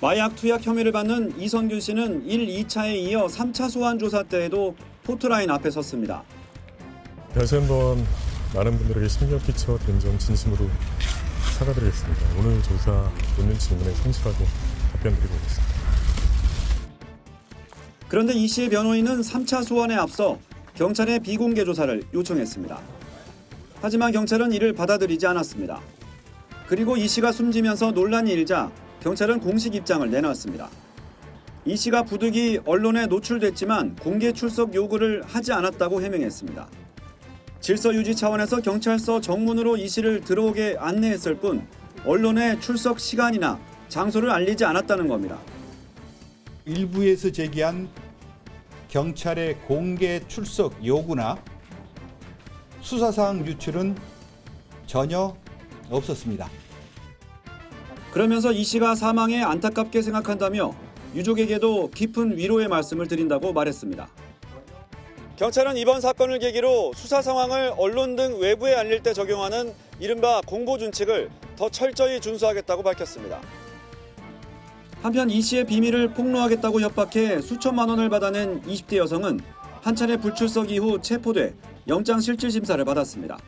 마약 투약 혐의를 받는 이선균 씨는 1, 2차에 이어 3차 소환 조사 때에도 포트라인 앞에 섰습니다. 다시 한번 많은 분들에게 심려 끼쳐 드린 점 진심으로 사과드리겠습니다. 오늘 조사 묻는 질문에 성실하게 답변드리고 오겠습니다. 그런데 이 씨의 변호인은 3차 소환에 앞서 경찰의 비공개 조사를 요청했습니다. 하지만 경찰은 이를 받아들이지 않았습니다. 그리고 이 씨가 숨지면서 논란이 일자 경찰은 공식 입장을 내놨습니다. 이 씨가 부득이 언론에 노출됐지만 공개 출석 요구를 하지 않았다고 해명했습니다. 질서 유지 차원에서 경찰서 정문으로 이 씨를 들어오게 안내했을 뿐 언론에 출석 시간이나 장소를 알리지 않았다는 겁니다. 일부에서 제기한 경찰의 공개 출석 요구나 수사사항 유출은 전혀 없었습니다. 그러면서 이 씨가 사망에 안타깝게 생각한다며 유족에게도 깊은 위로의 말씀을 드린다고 말했습니다. 경찰은 이번 사건을 계기로 수사 상황을 언론 등 외부에 알릴 때 적용하는 이른바 공보 준칙을 더 철저히 준수하겠다고 밝혔습니다. 한편 이 씨의 비밀을 폭로하겠다고 협박해 수천만 원을 받아낸 20대 여성은 한 차례 불출석 이후 체포돼 영장 실질 심사를 받았습니다.